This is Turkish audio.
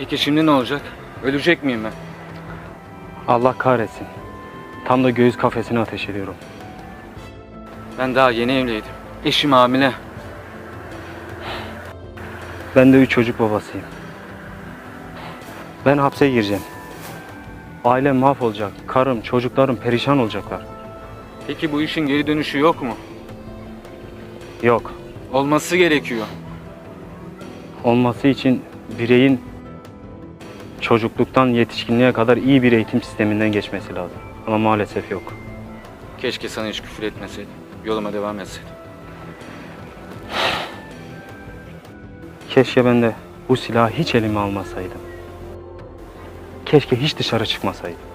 Peki şimdi ne olacak? Ölecek miyim ben? Allah kahretsin. Tam da göğüs kafesine ateş ediyorum. Ben daha yeni evliydim. Eşim hamile. Ben de üç çocuk babasıyım. Ben hapse gireceğim. Ailem mahvolacak. Karım, çocuklarım perişan olacaklar. Peki bu işin geri dönüşü yok mu? Yok. Olması gerekiyor. Olması için bireyin çocukluktan yetişkinliğe kadar iyi bir eğitim sisteminden geçmesi lazım. Ama maalesef yok. Keşke sana hiç küfür etmeseydim. Yoluma devam etseydim. Keşke ben de bu silahı hiç elime almasaydım. Keşke hiç dışarı çıkmasaydım.